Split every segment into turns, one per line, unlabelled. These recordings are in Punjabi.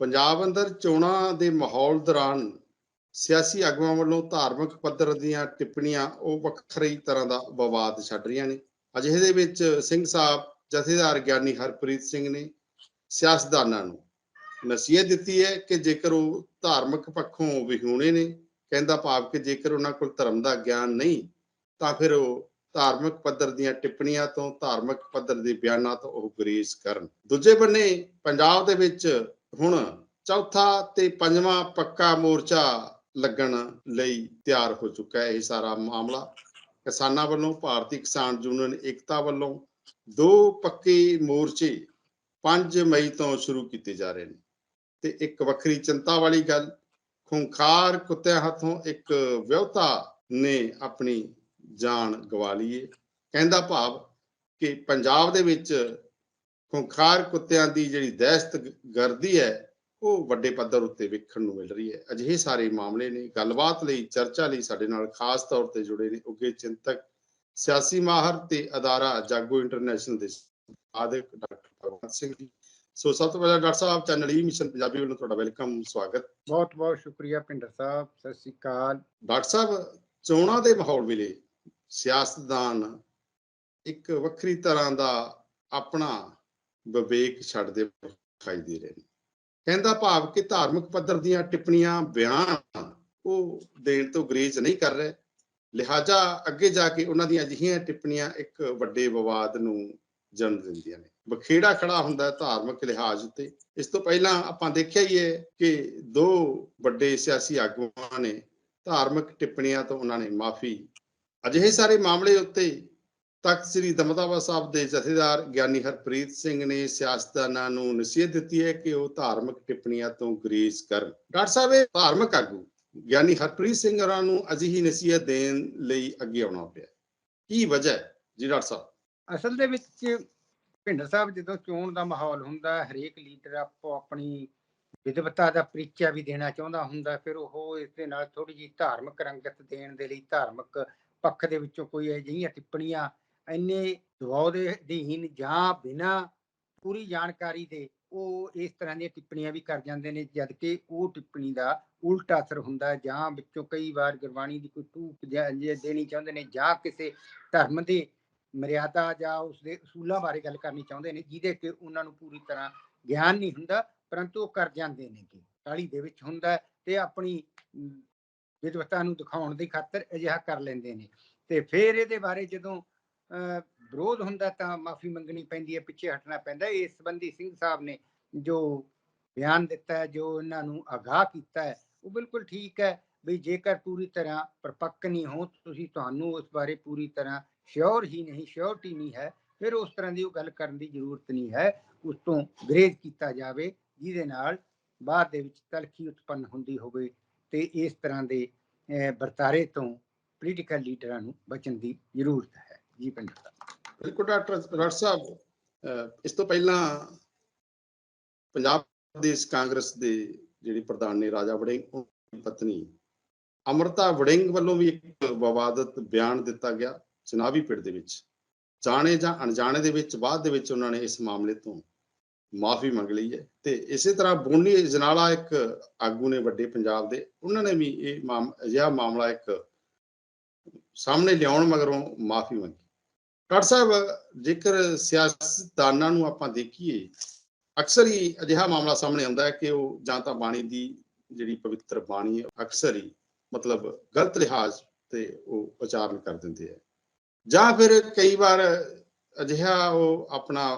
ਪੰਜਾਬ ਅੰਦਰ ਚੋਣਾਂ ਦੇ ਮਾਹੌਲ ਦੌਰਾਨ ਸਿਆਸੀ ਆਗੂਆਂ ਵੱਲੋਂ ਧਾਰਮਿਕ ਪੱਧਰ ਦੀਆਂ ਟਿੱਪਣੀਆਂ ਉਹ ਵੱਖਰੀ ਤਰ੍ਹਾਂ ਦਾ ਵਿਵਾਦ ਛੱਡ ਰਹੀਆਂ ਨੇ। ਅਜਿਹੇ ਦੇ ਵਿੱਚ ਸਿੰਘ ਸਾਹਿਬ, ਜਥੇਦਾਰ ਗਿਆਨੀ ਹਰਪ੍ਰੀਤ ਸਿੰਘ ਨੇ ਸਿਆਸਤਦਾਨਾਂ ਨੂੰ ਨਸੀਹਤ ਦਿੱਤੀ ਹੈ ਕਿ ਜੇਕਰ ਉਹ ਧਾਰਮਿਕ ਪੱਖੋਂ ਵਿਹੂਣੇ ਨੇ, ਕਹਿੰਦਾ ਭਾਵ ਕਿ ਜੇਕਰ ਉਹਨਾਂ ਕੋਲ ਧਰਮ ਦਾ ਗਿਆਨ ਨਹੀਂ, ਤਾਂ ਫਿਰ ਉਹ ਧਾਰਮਿਕ ਪੱਧਰ ਦੀਆਂ ਟਿੱਪਣੀਆਂ ਤੋਂ ਧਾਰਮਿਕ ਪੱਧਰ ਦੇ ਬਿਆਨਾਂ ਤੋਂ ਉਹ ਗੁਰੇਜ਼ ਕਰਨ। ਦੂਜੇ ਬੰਨੇ ਪੰਜਾਬ ਦੇ ਵਿੱਚ ਹੁਣ ਚੌਥਾ ਤੇ ਪੰਜਵਾਂ ਪੱਕਾ ਮੋਰਚਾ ਲੱਗਣ ਲਈ ਤਿਆਰ ਹੋ ਚੁੱਕਾ ਹੈ ਇਹ ਸਾਰਾ ਮਾਮਲਾ। ਕਿਸਾਨਾਂ ਵੱਲੋਂ, ਭਾਰਤੀ ਕਿਸਾਨ ਯੂਨੀਅਨ ਏਕਤਾ ਵੱਲੋਂ ਦੋ ਪੱਕੇ ਮੋਰਚੇ 5 ਮਈ ਤੋਂ ਸ਼ੁਰੂ ਕੀਤੇ ਜਾ ਰਹੇ ਨੇ। ਤੇ ਇੱਕ ਵੱਖਰੀ ਚਿੰਤਾ ਵਾਲੀ ਗੱਲ, ਖੁੰਖਾਰ ਕੁੱਤਿਆਂ ਹੱਥੋਂ ਇੱਕ ਵਿਅਹਤਾ ਨੇ ਆਪਣੀ ਜਾਨ ਗਵਾ ਲਈ ਹੈ ਕਹਿੰਦਾ ਭਾਵ ਕਿ ਪੰਜਾਬ ਦੇ ਵਿੱਚ ਖੁੰਖਾਰ ਕੁੱਤਿਆਂ ਦੀ ਜਿਹੜੀ ਦਹਿਸ਼ਤ ਗਰਦੀ ਹੈ ਉਹ ਵੱਡੇ ਪੱਧਰ ਉੱਤੇ ਵੇਖਣ ਨੂੰ ਮਿਲ ਰਹੀ ਹੈ। ਅਜਿਹੇ ਸਾਰੇ ਮਾਮਲੇ ਨੇ ਗੱਲਬਾਤ ਲਈ ਚਰਚਾ ਲਈ ਸਾਡੇ ਨਾਲ ਖਾਸ ਤੌਰ ਤੇ ਜੁੜੇ ਨੇ ਉੱਗੇ ਚਿੰਤਕ ਸਿਆਸੀ ਮਾਹਰ ਤੇ ਅਦਾਰਾ ਜਾਗੋ ਇੰਟਰਨੈਸ਼ਨਲ ਦੇ ਆਦਿਕ ਡਾਕਟਰ ਭਗਵੰਤ ਸਿੰਘ ਜੀ। ਸੋ ਸਭ ਤੋਂ ਪਹਿਲਾਂ doctor sahib channel E mission Punjabi ਵੱਲੋਂ ਤੁਹਾਡਾ ਵੈਲਕਮ ਸਵਾਗਤ।
ਬਹੁਤ ਬਹੁਤ ਸ਼ੁਕਰੀਆ ਪਿੰਡਰ ਸਾਹਿਬ ਸਤਿ ਸ੍ਰੀ ਅਕਾਲ।
ਡਾਕਟਰ ਸਾਹਿਬ ਚੋਣਾਂ ਦੇ ਮਾਹੌਲ ਵੇਲੇ ਸਿਆਸਤਦਾਨ ਇੱਕ ਵੱਖਰੀ ਤਰ੍ਹਾਂ ਦਾ ਆਪਣਾ ਵਿਵੇਕ ਛੱਡਦੇ ਦਿਖਾਈ ਦੇ ਰਹੇ ਨੇ। ਕਹਿੰਦਾ ਭਾਵ ਕਿ ਧਾਰਮਿਕ ਪੱਧਰ ਦੀਆਂ ਟਿੱਪਣੀਆਂ, ਬਿਆਨ ਉਹ ਦੇਣ ਤੋਂ ਗਰੇਜ਼ ਨਹੀਂ ਕਰ ਰਹੇ। ਲਿਹਾਜ਼ਾ ਅੱਗੇ ਜਾ ਕੇ ਉਹਨਾਂ ਦੀਆਂ ਅਜਿਹੀਆਂ ਟਿੱਪਣੀਆਂ ਇੱਕ ਵੱਡੇ ਵਿਵਾਦ ਨੂੰ ਜਨਮ ਦਿੰਦੀਆਂ ਨੇ। ਬਖੇੜਾ ਖੜਾ ਹੁੰਦਾ ਧਾਰਮਿਕ ਲਿਹਾਜ਼ ਉੱਤੇ। ਇਸ ਤੋਂ ਪਹਿਲਾਂ ਆਪਾਂ ਦੇਖਿਆ ਹੀ ਹੈ ਕਿ ਦੋ ਵੱਡੇ ਸਿਆਸੀ ਆਗੂਆਂ ਨੇ ਧਾਰਮਿਕ ਟਿੱਪਣੀਆਂ ਤੋਂ ਉਹਨਾਂ ਨੇ ਮਾਫੀ। ਅਜਿਹੇ ਸਾਰੇ ਮਾਮਲੇ ਉੱਤੇ ਤਖਤ ਸ੍ਰੀ ਦਮਦਮਾ ਸਾਹਿਬ ਦੇ ਜਥੇਦਾਰ ਗਿਆਨੀ ਹਰਪ੍ਰੀਤ ਸਿੰਘ ਨੇ ਸਿਆਸਤਦਾਨਾਂ ਨੂੰ ਨਸੀਹਤ ਦਿੱਤੀ ਹੈ ਕਿ ਉਹ ਧਾਰਮਿਕ ਟਿੱਪਣੀਆਂ ਤੋਂ ਗਰੇਜ਼ ਕਰਨ। ਡਾਕਟਰ ਸਾਹਿਬ, ਇਹ ਧਾਰਮਿਕ ਆਗੂ ਗਿਆਨੀ ਹਰਪ੍ਰੀਤ ਸਿੰਘ ਹੋਰਾਂ ਨੂੰ ਅਜਿਹੀ ਨਸੀਹਤ ਦੇਣ ਲਈ ਅੱਗੇ ਆਉਣਾ ਪਿਆ ਕੀ ਵਜ੍ਹਾ ਹੈ? ਜੀ ਡਾਕਟਰ ਸਾਹਿਬ।
ਅਸਲ ਦੇ ਵਿੱਚ ਪਿੰਡਰ ਸਾਹਿਬ ਜਦੋਂ ਚੋਣ ਦਾ ਮਾਹੌਲ ਹੁੰਦਾ, ਹਰੇਕ ਲੀਡਰ ਆਪੋ ਆਪਣੀ ਵਿਦਵਤਾ ਦਾ ਪਰਿਚੈ ਵੀ ਦੇਣਾ ਚਾਹੁੰਦਾ ਹੁੰਦਾ, ਫਿਰ ਉਹ ਇਸ ਦੇ ਨਾਲ ਥੋੜੀ ਜਿਹੀ ਧਾਰਮਿਕ ਰੰਗਤ ਦੇਣ ਦੇ ਲਈ ਧਾਰਮਿਕ ਪੱਖ ਦੇ ਵਿੱਚੋਂ ਕੋਈ ਅਜਿਹੀਆਂ ਟਿੱਪਣੀਆਂ ਇੰਨੇ ਦਬਾਅ ਦੇ ਅਧੀਨ ਜਾਂ ਬਿਨਾਂ ਪੂਰੀ ਜਾਣਕਾਰੀ ਦੇ ਉਹ ਇਸ ਤਰ੍ਹਾਂ ਦੀਆਂ ਟਿੱਪਣੀਆਂ ਵੀ ਕਰ ਜਾਂਦੇ ਨੇ, ਜਦ ਕਿ ਉਹ ਟਿੱਪਣੀ ਦਾ ਉਲਟਾ ਅਸਰ ਹੁੰਦਾ ਜਾਂ ਵਿੱਚੋਂ ਕਈ ਵਾਰ ਗੁਰਬਾਣੀ ਦੀ ਕੋਈ ਟੂਕ ਦੇਣੀ ਚਾਹੁੰਦੇ ਨੇ ਜਾਂ ਕਿਸੇ ਧਰਮ ਦੇ ਮਰਿਆਦਾ ਜਾਂ ਉਸ ਦੇ ਅਸੂਲਾਂ ਬਾਰੇ ਗੱਲ ਕਰਨੀ ਚਾਹੁੰਦੇ ਨੇ, ਜਿਹਦੇ ਕਿ ਉਹਨਾਂ ਨੂੰ ਪੂਰੀ ਤਰ੍ਹਾਂ ਗਿਆਨ ਨਹੀਂ ਹੁੰਦਾ, ਪਰੰਤੂ ਉਹ ਕਰ ਜਾਂਦੇ ਨੇ ਕਿ ਕਾਲੀ ਦੇ ਵਿੱਚ ਹੁੰਦਾ ਤੇ ਆਪਣੀ ਵਿਦਵਤਾ ਨੂੰ ਦਿਖਾਉਣ ਦੀ ਖਾਤਰ ਅਜਿਹਾ ਕਰ ਲੈਂਦੇ ਨੇ। ਤੇ ਫਿਰ ਇਹਦੇ ਬਾਰੇ ਜਦੋਂ ਵਿਰੋਧ ਹੁੰਦਾ ਤਾਂ ਮਾਫੀ ਮੰਗਣੀ ਪੈਂਦੀ ਹੈ, ਪਿੱਛੇ ਹਟਣਾ ਪੈਂਦਾ ਹੈ। ਇਸ ਸੰਬੰਧੀ ਸਿੰਘ ਸਾਹਿਬ ਨੇ ਜੋ ਬਿਆਨ ਦਿੱਤਾ ਹੈ, ਜੋ ਇਹਨਾਂ ਨੂੰ ਆਗਾਹ ਕੀਤਾ ਹੈ, ਉਹ ਬਿਲਕੁਲ ਠੀਕ ਹੈ ਵੀ ਜੇਕਰ ਪੂਰੀ ਤਰ੍ਹਾਂ ਪਰਪੱਕ ਨਹੀਂ ਹੋ, ਤੁਸੀਂ ਤੁਹਾਨੂੰ ਉਸ ਬਾਰੇ ਪੂਰੀ ਤਰ੍ਹਾਂ ਸ਼ੋਰ ਹੀ ਨਹੀਂ ਸ਼ੋਰਟੀ ਨਹੀਂ ਹੈ, ਫਿਰ ਉਸ ਤਰ੍ਹਾਂ ਦੀ ਉਹ ਗੱਲ ਕਰਨ ਦੀ ਜ਼ਰੂਰਤ ਨਹੀਂ ਹੈ ਉਸ ਤੋਂ ਗਰੇਜ਼ ਕੀਤਾ ਜਾਵੇ, ਜਿਹਦੇ ਨਾਲ ਬਾਅਦ ਦੇ ਵਿੱਚ ਤਲਖੀ ਉਤਪੰਨ ਹੁੰਦੀ ਹੋਵੇ ਤੇ ਇਸ ਤਰ੍ਹਾਂ ਦੇ ਵਰਤਾਰੇ ਤੋਂ ਪੋਲੀਟੀਕਲ ਲੀਡਰਾਂ ਨੂੰ ਬਚਣ ਦੀ ਜ਼ਰੂਰਤ ਹੈ ਜੀ ਪਿੰਡ
ਬਿਲਕੁਲ ਡਾਕਟਰ ਡਾਕਟਰ ਸਾਹਿਬ, ਅਹ, ਇਸ ਤੋਂ ਪਹਿਲਾਂ ਪੰਜਾਬ ਪ੍ਰਦੇਸ਼ ਕਾਂਗਰਸ ਦੇ ਜਿਹੜੇ ਪ੍ਰਧਾਨ ਨੇ ਰਾਜਾ ਵੜਿੰਗ ਦੀ ਪਤਨੀ ਅਮਰਤਾ ਵੜਿੰਗ ਵੱਲੋਂ ਵੀ ਇੱਕ ਵਿਵਾਦਤ ਬਿਆਨ ਦਿੱਤਾ ਗਿਆ ਚੁਣਾਵੀ ਪਿੰਡ ਦੇ ਵਿੱਚ। ਜਾਣੇ ਜਾਂ ਅਣਜਾਣੇ ਦੇ ਵਿੱਚ, ਬਾਅਦ ਦੇ ਵਿੱਚ ਉਹਨਾਂ ਨੇ ਇਸ ਮਾਮਲੇ ਤੋਂ ਮਾਫੀ ਮੰਗ ਲਈ ਹੈ ਤੇ ਇਸੇ ਤਰ੍ਹਾਂ ਬੋਨੀ ਜਨਾਲਾ ਇੱਕ ਆਗੂ ਨੇ ਵੱਡੇ ਪੰਜਾਬ ਦੇ, ਉਹਨਾਂ ਨੇ ਵੀ ਇਹ ਮਾਮ, ਅਜਿਹਾ ਮਾਮਲਾ ਇੱਕ ਸਾਹਮਣੇ ਲਿਆਉਣ ਮਗਰੋਂ ਮਾਫੀ ਮੰਗੀ। ਡਾਕਟਰ ਸਾਹਿਬ, ਜੇਕਰ ਸਿਆਸਤਦਾਨਾਂ ਨੂੰ ਆਪਾਂ ਦੇਖੀਏ, ਅਕਸਰ ਹੀ ਅਜਿਹਾ ਮਾਮਲਾ ਸਾਹਮਣੇ ਆਉਂਦਾ ਹੈ ਕਿ ਉਹ ਜਾਂ ਤਾਂ ਬਾਣੀ ਦੀ ਜਿਹੜੀ ਪਵਿੱਤਰ ਬਾਣੀ ਹੈ, ਅਕਸਰ ਹੀ ਮਤਲਬ ਗਲਤ ਲਿਹਾਜ਼ ਤੇ ਉਹ ਉਚਾਰਨ ਕਰ ਦਿੰਦੇ ਆ ਜਾਂ ਫਿਰ ਕਈ ਵਾਰ ਅਜਿਹਾ ਉਹ ਆਪਣਾ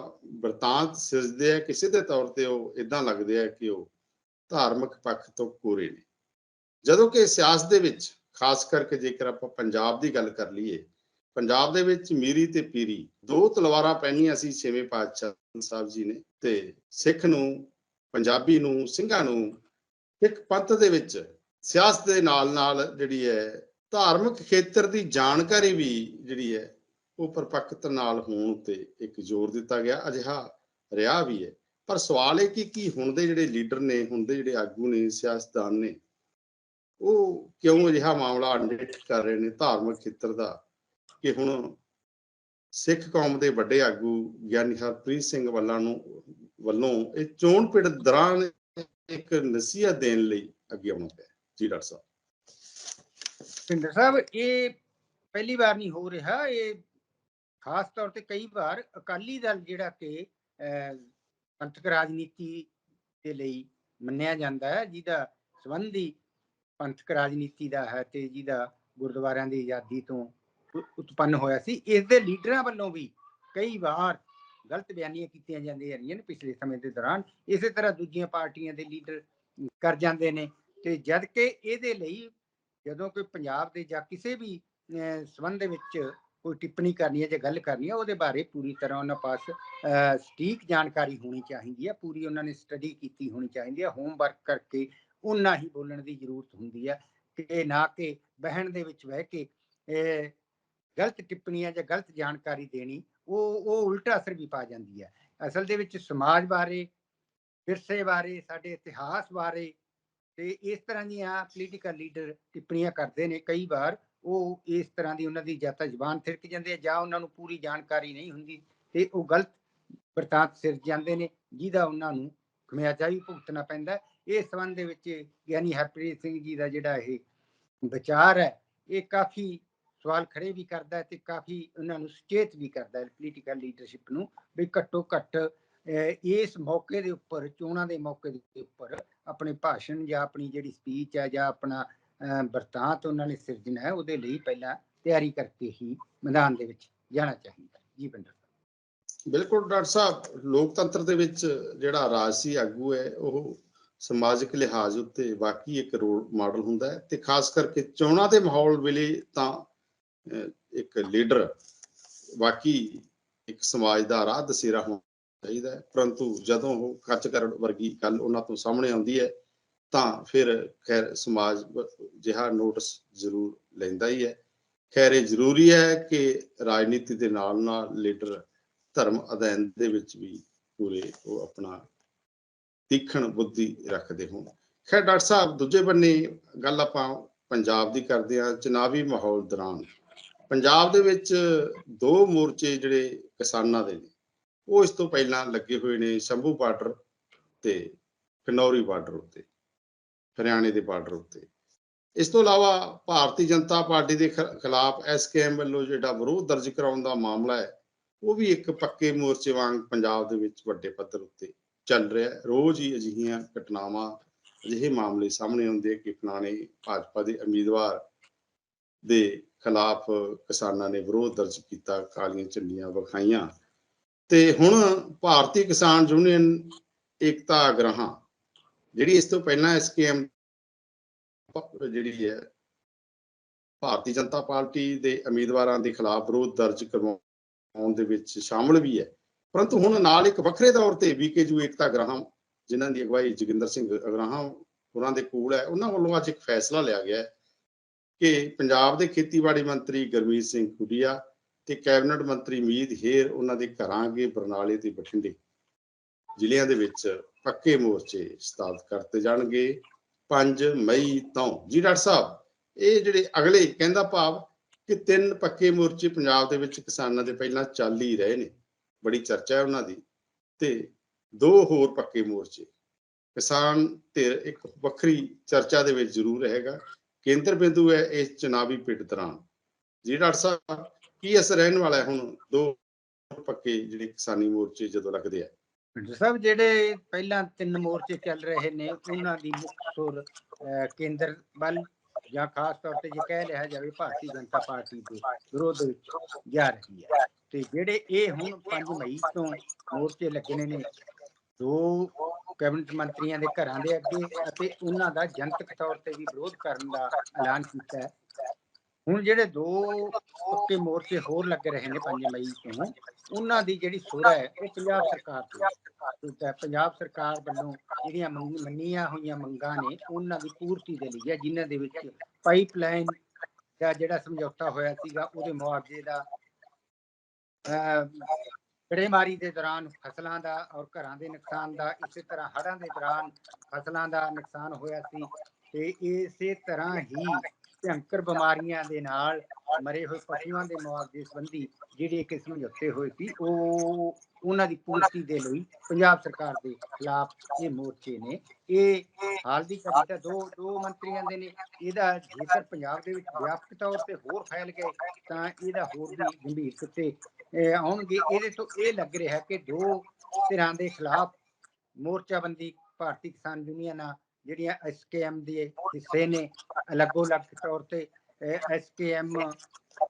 ਵਰਤਾਂਤ ਸਿਰਜਦੇ ਆ ਕਿ ਸਿੱਧੇ ਤੌਰ ਤੇ ਉਹ ਇਦਾਂ ਲੱਗਦੇ ਆ ਕਿ ਉਹ ਧਾਰਮਿਕ ਪੱਖ ਤੋਂ ਕੋਰੇ ਨੇ। ਜਦੋਂ ਕਿ ਸਿਆਸਤ ਦੇ ਵਿੱਚ, ਖਾਸ ਕਰਕੇ ਜੇਕਰ ਆਪਾਂ ਪੰਜਾਬ ਦੀ ਗੱਲ ਕਰ ਲਈਏ ਪੰਜਾਬ ਦੇ ਵਿੱਚ ਮੀਰੀ ਤੇ ਪੀਰੀ ਦੋ ਤਲਵਾਰਾਂ ਪਹਿਨੀਆਂ ਸੀ ਛੇਵੇਂ ਪਾਤਸ਼ਾਹ ਸਾਹਿਬ ਜੀ ਨੇ ਤੇ ਸਿੱਖ ਨੂੰ, ਪੰਜਾਬੀ ਨੂੰ, ਸਿੰਘਾਂ ਨੂੰ ਇੱਕ ਪੰਥ ਦੇ ਵਿੱਚ ਸਿਆਸਤ ਦੇ ਨਾਲ ਨਾਲ ਜਿਹੜੀ ਹੈ ਧਾਰਮਿਕ ਖੇਤਰ ਦੀ ਜਾਣਕਾਰੀ ਵੀ ਜਿਹੜੀ ਹੈ ਉਹ ਪਰਪੱਕਤ ਨਾਲ ਹੋਣ ਤੇ ਇੱਕ ਜ਼ੋਰ ਦਿੱਤਾ ਗਿਆ। ਅਜਿਹਾ ਰਿਹਾ ਵੀ ਹੈ। ਪਰ ਸਵਾਲ ਇਹ ਕਿ ਕੀ ਹੁਣ ਦੇ ਜਿਹੜੇ ਲੀਡਰ ਨੇ, ਹੁਣ ਦੇ ਜਿਹੜੇ ਆਗੂ ਨੇ, ਸਿਆਸਤਦਾਨ ਨੇ, ਉਹ ਕਿਉਂ ਅਜਿਹਾ ਮਾਮਲਾ ਅਡਿਟ ਕਰ ਰਹੇ ਨੇ? ਧਾਰਮਿਕ ਖੇਤਰ ਦਾ ਕਿ ਹੁਣ ਸਿੱਖ ਕੌਮ ਦੇ ਵੱਡੇ ਆਗੂ ਗਿਆਨੀ ਹਰਪ੍ਰੀਤ ਸਿੰਘ ਵੱਲਾਂ ਨੂੰ, ਵੱਲੋਂ ਇਹ ਚੋਣ ਪਿੜ ਦੌਰਾਨ ਇੱਕ ਨਸੀਹਤ ਦੇਣ ਲਈ ਅੱਗੇ ਆਉਣਾ ਪਿਆ। ਜੀ ਡਾਕਟਰ ਸਾਹਿਬ।
ਭਿੰਦਰ ਸਾਹਿਬ, ਇਹ ਪਹਿਲੀ ਵਾਰ ਨਹੀਂ ਹੋ ਰਿਹਾ। ਇਹ ਖਾਸ ਤੌਰ ਤੇ ਕਈ ਵਾਰ ਅਕਾਲੀ ਦਲ ਜਿਹੜਾ ਕਿ ਪੰਥਕ ਰਾਜਨੀਤੀ ਦੇ ਲਈ ਮੰਨਿਆ ਜਾਂਦਾ ਹੈ, ਜਿਹਦਾ ਸੰਬੰਧੀ ਪੰਥਕ ਰਾਜਨੀਤੀ ਦਾ ਹੈ ਤੇ ਜਿਹਦਾ ਗੁਰਦੁਆਰਿਆਂ ਦੀ ਆਜ਼ਾਦੀ ਤੋਂ ਉਤਪੰਨ ਹੋਇਆ ਸੀ। ਇਸ ਦੇ ਲੀਡਰਾਂ ਵੱਲੋਂ ਵੀ ਕਈ ਵਾਰ ਗਲਤ ਬਿਆਨੀਆਂ ਕੀਤੀਆਂ ਜਾਂਦੀਆਂ ਰਹੀਆਂ ਨੇ ਪਿਛਲੇ ਸਮੇਂ ਦੇ ਦੌਰਾਨ। ਇਸੇ ਤਰ੍ਹਾਂ ਦੂਜੀਆਂ ਪਾਰਟੀਆਂ ਦੇ ਲੀਡਰ ਕਰ ਜਾਂਦੇ ਨੇ। ਤੇ ਜਦ ਕਿ ਇਹਦੇ ਲਈ ਜਦੋਂ ਕੋਈ ਪੰਜਾਬ ਦੇ ਜਾਂ ਕਿਸੇ ਵੀ ਅਹ, ਸੰਬੰਧ ਵਿੱਚ ਕੋਈ ਟਿੱਪਣੀ ਕਰਨੀ ਹੈ ਜਾਂ ਗੱਲ ਕਰਨੀ ਹੈ ਉਹਦੇ ਬਾਰੇ ਪੂਰੀ ਤਰ੍ਹਾਂ ਉਹਨਾਂ ਪਾਸ ਅਹ, ਸਟੀਕ ਜਾਣਕਾਰੀ ਹੋਣੀ ਚਾਹੀਦੀ ਹੈ। ਪੂਰੀ ਉਹਨਾਂ ਨੇ ਸਟੱਡੀ ਕੀਤੀ ਹੋਣੀ ਚਾਹੀਦੀ ਹੈ। ਹੋਮਵਰਕ ਕਰਕੇ ਉਹਨਾਂ ਹੀ ਬੋਲਣ ਦੀ ਜ਼ਰੂਰਤ ਹੁੰਦੀ ਹੈ। ਕਿ ਨਾ ਕਿ ਬਹਿਣ ਦੇ ਵਿੱਚ ਬਹਿ ਕੇ ਇਹ ਗਲਤ ਟਿੱਪਣੀਆਂ ਜਾਂ ਗਲਤ ਜਾਣਕਾਰੀ ਦੇਣੀ, ਉਹ ਉਹ ਉਲਟਾ ਅਸਰ ਵੀ ਪਾ ਜਾਂਦੀ ਹੈ ਅਸਲ ਦੇ ਵਿੱਚ ਸਮਾਜ ਬਾਰੇ, ਵਿਰਸੇ ਬਾਰੇ, ਸਾਡੇ ਇਤਿਹਾਸ ਬਾਰੇ ਤੇ ਇਸ ਤਰ੍ਹਾਂ ਦੀਆਂ ਪੋਲੀਟੀਕਲ ਲੀਡਰ ਟਿੱਪਣੀਆਂ ਕਰਦੇ ਨੇ, ਕਈ ਵਾਰ ਉਹ ਇਸ ਤਰ੍ਹਾਂ ਦੀ ਉਹਨਾਂ ਦੀ ਜਾਂ ਤਾਂ ਜ਼ਬਾਨ ਥਿਰਕ ਜਾਂਦੇ ਹੈ ਜਾਂ ਉਹਨਾਂ ਨੂੰ ਪੂਰੀ ਜਾਣਕਾਰੀ ਨਹੀਂ ਹੁੰਦੀ ਤੇ ਉਹ ਗਲਤ ਵਰਤਾਂਤ ਸਿਰ ਜਾਂਦੇ ਨੇ, ਜਿਹਦਾ ਉਹਨਾਂ ਨੂੰ ਖਮਿਆਜਾ ਵੀ ਭੁਗਤਣਾ ਪੈਂਦਾ। ਇਸ ਸੰਬੰਧ ਦੇ ਵਿੱਚ ਗਿਆਨੀ ਹਰਪ੍ਰੀਤ ਸਿੰਘ ਜੀ ਦਾ ਜਿਹੜਾ ਇਹ ਵਿਚਾਰ ਹੈ, ਇਹ ਕਾਫੀ ਸਵਾਲ ਖੜੇ ਵੀ ਕਰਦਾ ਹੈ ਤੇ ਕਾਫੀ ਉਹਨਾਂ ਨੂੰ ਸੁਚੇਤ ਵੀ ਕਰਦਾ ਹੈ ਪੋਲੀਟੀਕਲ ਲੀਡਰਸ਼ਿਪ ਨੂੰ ਵੀ ਘੱਟੋ ਘੱਟ ਇਸ ਮੌਕੇ ਦੇ ਉੱਪਰ ਚੋਣਾਂ ਦੇ ਮੌਕੇ ਦੇ ਉੱਪਰ ਆਪਣੇ ਭਾਸ਼ਣ ਜਾਂ ਆਪਣੀ ਜਿਹੜੀ ਸਪੀਚ ਹੈ ਜਾਂ ਆਪਣਾ ਅਹ, ਵਰਤਾਂਤ ਉਹਨਾਂ ਨੇ ਸਿਰਜਣਾ ਹੈ ਉਹਦੇ ਲਈ ਪਹਿਲਾਂ ਤਿਆਰੀ ਕਰਕੇ ਹੀ ਮੈਦਾਨ ਦੇ ਵਿੱਚ ਜਾਣਾ ਚਾਹੀਦਾ ਜੀ ਬਿੰਦਰ
ਬਿਲਕੁਲ ਡਾਕਟਰ ਸਾਹਿਬ ਲੋਕਤੰਤਰ ਦੇ ਵਿੱਚ ਜਿਹੜਾ ਰਾਜਸੀ ਆਗੂ ਹੈ ਉਹ ਸਮਾਜਿਕ ਲਿਹਾਜ਼ ਉੱਤੇ ਵਾਕਈ ਇੱਕ ਰੋਲ ਮਾਡਲ ਹੁੰਦਾ ਹੈ ਤੇ ਖਾਸ ਕਰਕੇ ਚੋਣਾਂ ਦੇ ਮਾਹੌਲ ਵੇਲੇ ਤਾਂ ਇੱਕ ਲੀਡਰ ਵਾਕਈ ਇੱਕ ਸਮਾਜ ਦਾ ਰਾਹ ਦਸੇਰਾ ਹੋਣਾ ਚਾਹੀਦਾ ਹੈ। ਪਰੰਤੂ ਜਦੋਂ ਉਹ ਕੱਚ ਕਰਨ ਵਰਗੀ ਗੱਲ ਉਹਨਾਂ ਤੋਂ ਸਾਹਮਣੇ ਆਉਂਦੀ ਹੈ, ਤਾਂ ਫਿਰ ਖੈਰ ਸਮਾਜ ਜਿਹਾ ਨੋਟਿਸ ਜ਼ਰੂਰ ਲੈਂਦਾ ਹੀ ਹੈ। ਖੈਰ ਇਹ ਜ਼ਰੂਰੀ ਹੈ ਕਿ ਰਾਜਨੀਤੀ ਦੇ ਨਾਲ ਨਾਲ ਲੀਡਰ ਧਰਮ ਅਧਿਐਨ ਦੇ ਵਿੱਚ ਵੀ ਪੂਰੇ ਉਹ ਆਪਣਾ ਤੀਖਣ ਬੁੱਧੀ ਰੱਖਦੇ ਹੋਣ। ਖੈਰ ਡਾਕਟਰ ਸਾਹਿਬ, ਦੂਜੇ ਬੰਨੇ ਗੱਲ ਆਪਾਂ ਪੰਜਾਬ ਦੀ ਕਰਦੇ ਹਾਂ, ਚੁਣਾਵੀ ਮਾਹੌਲ ਦੌਰਾਨ ਪੰਜਾਬ ਦੇ ਵਿੱਚ ਦੋ ਮੋਰਚੇ ਜਿਹੜੇ ਕਿਸਾਨਾਂ ਦੇ ਨੇ, ਉਹ ਇਸ ਤੋਂ ਪਹਿਲਾਂ ਲੱਗੇ ਹੋਏ ਨੇ ਸ਼ੰਭੂ ਬਾਰਡਰ ਤੇ ਖਨੌਰੀ ਬਾਰਡਰ ਉੱਤੇ, ਹਰਿਆਣੇ ਦੇ ਬਾਰਡਰ ਉੱਤੇ। ਇਸ ਤੋਂ ਇਲਾਵਾ ਭਾਰਤੀ ਜਨਤਾ ਪਾਰਟੀ ਦੇ ਖ- ਖਿਲਾਫ ਐਸਕੇਐਮ ਵੱਲੋਂ ਜਿਹੜਾ ਵਿਰੋਧ ਦਰਜ ਕਰਾਉਣ ਦਾ ਮਾਮਲਾ ਹੈ, ਉਹ ਵੀ ਇੱਕ ਪੱਕੇ ਮੋਰਚੇ ਵਾਂਗ ਪੰਜਾਬ ਦੇ ਵਿੱਚ ਵੱਡੇ ਪੱਧਰ ਉੱਤੇ ਚੱਲ ਰਿਹਾ ਹੈ। ਰੋਜ਼ ਹੀ ਅਜਿਹੀਆਂ ਘਟਨਾਵਾਂ, ਅਜਿਹੇ ਮਾਮਲੇ ਸਾਹਮਣੇ ਆਉਂਦੇ ਕਿ ਫਲਾਣੇ ਭਾਜਪਾ ਦੇ ਉਮੀਦਵਾਰ ਦੇ ਖਿਲਾਫ ਕਿਸਾਨਾਂ ਨੇ ਵਿਰੋਧ ਦਰਜ ਕੀਤਾ, ਕਾਲੀਆਂ ਝੰਡੀਆਂ ਵਿਖਾਈਆਂ। ਤੇ ਹੁਣ ਭਾਰਤੀ ਕਿਸਾਨ ਯੂਨੀਅਨ ਏਕਤਾ ਅਗਰਾਹਾਂ ਜਿਹੜੀ ਇਸ ਤੋਂ ਪਹਿਲਾਂ ਐਸਕੇਐਮ ਜਿਹੜੀ ਹੈ, ਭਾਰਤੀ ਜਨਤਾ ਪਾਰਟੀ ਦੇ ਉਮੀਦਵਾਰਾਂ ਦੇ ਖਿਲਾਫ ਵਿਰੋਧ ਦਰਜ ਕਰਵਾਉਣ ਦੇ ਵਿੱਚ ਸ਼ਾਮਲ ਵੀ ਹੈ। ਪਰੰਤੂ ਹੁਣ ਨਾਲ ਇੱਕ ਵੱਖਰੇ ਤੌਰ ਤੇ ਵੀਕੇਯੂ ਏਕਤਾ ਗ੍ਰਾਹਮ ਜਿਨ੍ਹਾਂ ਦੀ ਅਗਵਾਈ ਜੋਗਿੰਦਰ ਸਿੰਘ ਅਗਰਾਹਾਂ ਉਹਨਾਂ ਦੇ ਕੋਲ ਹੈ, ਉਹਨਾਂ ਵੱਲੋਂ ਅੱਜ ਇੱਕ ਫੈਸਲਾ ਲਿਆ ਗਿਆ ਹੈ। ਕਿ ਪੰਜਾਬ ਦੇ ਖੇਤੀਬਾੜੀ ਮੰਤਰੀ ਗੁਰਮੀਤ ਸਿੰਘ ਖੁੱਡੀਆ ਤੇ ਕੈਬਨਿਟ ਮੰਤਰੀ ਮੀਤ ਹੇਰ ਉਹਨਾਂ ਦੇ ਘਰਾਂ ਅੱਗੇ ਬਰਨਾਲੇ ਤੇ ਬਠਿੰਡੇ ਜ਼ਿਲ੍ਹਿਆਂ ਦੇ ਵਿੱਚ ਪੱਕੇ ਮੋਰਚੇ ਸਥਾਪਿਤ ਕਰਤੇ ਜਾਣਗੇ। 5 ਮਈ ਤੋਂ ਜੀ ਡਾਕਟਰ ਸਾਹਿਬ, ਇਹ ਜਿਹੜੇ ਅਗਲੇ ਕਹਿੰਦਾ ਭਾਵ ਕਿ ਤਿੰਨ ਪੱਕੇ ਮੋਰਚੇ ਪੰਜਾਬ ਦੇ ਵਿੱਚ ਕਿਸਾਨਾਂ ਦੇ ਪਹਿਲਾਂ ਚੱਲ ਹੀ ਰਹੇ ਨੇ, ਬੜੀ ਚਰਚਾ ਹੈ ਉਹਨਾਂ ਦੀ ਤੇ ਦੋ ਹੋਰ ਪੱਕੇ ਮੋਰਚੇ ਕਿਸਾਨ ਤੇ ਇੱਕ ਵੱਖਰੀ ਚਰਚਾ ਦੇ ਵਿੱਚ ਜ਼ਰੂਰ ਰਹੇਗਾ। ਕੇਂਦਰ ਬਿੰਦੂ ਹੈ ਇਸ ਚੁਣਾਵੀ ਪਿੜ ਦੌਰਾਨ। ਜੀ ਡਾਕਟਰ ਸਾਹਿਬ ਕੀ ਅਸਰ ਰਹਿਣ ਵਾਲਾ ਹੈ, ਹੁਣ ਦੋ ਪੱਕੇ ਜਿਹੜੇ ਕਿਸਾਨੀ ਮੋਰਚੇ ਜਦੋਂ ਲੱਗਦੇ ਆ।
ਪਿੰਡ ਸਾਹਿਬ, ਜਿਹੜੇ ਪਹਿਲਾਂ ਤਿੰਨ ਮੋਰਚੇ ਚੱਲ ਰਹੇ ਨੇ, ਉਹਨਾਂ ਦੀ ਮੁੱਖ ਸੁਰ ਕੇਂਦਰ ਵੱਲ ਜਾਂ ਖਾਸ ਤੌਰ ਤੇ ਜੇ ਕਹਿ ਲਿਆ ਜਾਵੇ, ਭਾਰਤੀ ਜਨਤਾ ਪਾਰਟੀ ਦੇ ਵਿਰੋਧ ਵਿੱਚ ਜਾ ਰਹੀ ਹੈ। ਤੇ ਜਿਹੜੇ ਇਹ ਹੁਣ 5 ਮਈ ਤੋਂ ਮੋਰਚੇ ਲੱਗਣੇ ਨੇ, ਦੋ ਕੈਬਨਿਟ ਮੰਤਰੀਆਂ ਦੇ ਘਰਾਂ ਦੇ ਅੱਗੇ ਅਤੇ ਉਹਨਾਂ ਦਾ ਜਨਤਕ ਤੌਰ ਤੇ ਵੀ ਵਿਰੋਧ ਕਰਨ ਦਾ ਐਲਾਨ ਕੀਤਾ ਹੈ। ਹੁਣ ਜਿਹੜੇ ਦੋ ਪੱਕੇ ਮੋਰਚੇ ਹੋਰ ਲੱਗ ਰਹੇ ਨੇ 5 ਮਈ ਤੋਂ, ਉਹਨਾਂ ਦੀ ਜਿਹੜੀ ਸੁਰ ਹੈ, ਉਹ ਪੰਜਾਬ ਸਰਕਾਰ ਦੀ ਤੇ ਪੰਜਾਬ ਸਰਕਾਰ ਵੱਲੋਂ ਜਿਹੜੀਆਂ ਮੰਗ- ਮੰਨੀਆਂ ਹੋਈਆਂ ਮੰਗਾਂ ਨੇ, ਉਹਨਾਂ ਦੀ ਪੂਰਤੀ ਦੇ ਲਈ ਹੈ, ਜਿਨ੍ਹਾਂ ਦੇ ਵਿੱਚ ਪਾਈਪਲਾਈਨ ਦਾ ਜਿਹੜਾ ਸਮਝੌਤਾ ਹੋਇਆ ਸੀਗਾ, ਉਹਦੇ ਮੁਆਵਜ਼ੇ ਦਾ ਗੜੇਮਾਰੀ ਦੇ ਦੌਰਾਨ ਫਸਲਾਂ ਦਾ ਔਰ ਘਰਾਂ ਦੇ ਨੁਕਸਾਨ ਦਾ, ਇਸੇ ਤਰ੍ਹਾਂ ਹੜ੍ਹਾਂ ਦੇ ਦੌਰਾਨ ਫਸਲਾਂ ਦਾ ਨੁਕਸਾਨ ਹੋਇਆ ਸੀ ਤੇ ਇਸੇ ਤਰ੍ਹਾਂ ਹੀ ਭਿਅੰਕਰ ਬਿਮਾਰੀਆਂ ਦੇ ਨਾਲ ਮਰੇ ਹੋਏ ਪਸ਼ੂਆਂ ਦੇ ਮੁਆਵਜ਼ੇ ਸੰਬੰਧੀ ਜਿਹੜੇ ਕਿ ਸਮਝੌਤੇ ਹੋਏ ਸੀ, ਉਹ ਉਹਨਾਂ ਦੀ ਪੂਰਤੀ ਦੇ ਲਈ ਪੰਜਾਬ ਸਰਕਾਰ ਦੇ ਖਿਲਾਫ ਇਹ ਮੋਰਚੇ ਨੇ। ਇਹ ਹਾਲ ਦੀ ਘੜੀ ਤਾਂ ਦੋ ਦੋ ਮੰਤਰੀਆਂ ਦੇ ਨੇ। ਇਹਦਾ ਜੇਕਰ ਪੰਜਾਬ ਦੇ ਵਿੱਚ ਵਿਆਪਕ ਤੌਰ ਤੇ ਹੋਰ ਫੈਲ ਗਏ ਤਾਂ ਇਹਦਾ ਹੋਰ ਵੀ ਗੰਭੀਰ ਕਿਤੇ ਆਉਣਗੇ। ਇਹਦੇ ਤੋਂ ਇਹ ਲੱਗ ਰਿਹਾ ਕਿ ਦੋ ਧਿਰਾਂ ਦੇ ਖਿਲਾਫ ਮੋਰਚਾਬੰਦੀ ਭਾਰਤੀ ਕਿਸਾਨ ਯੂਨੀਅਨਾਂ ਜਿਹੜੀਆਂ ਐਸਕੇਐਮ ਦੇ ਹਿੱਸੇ ਨੇ ਅਲੱਗੋ ਅਲੱਗ ਤੌਰ ਤੇ ਐਸਕੇਐਮ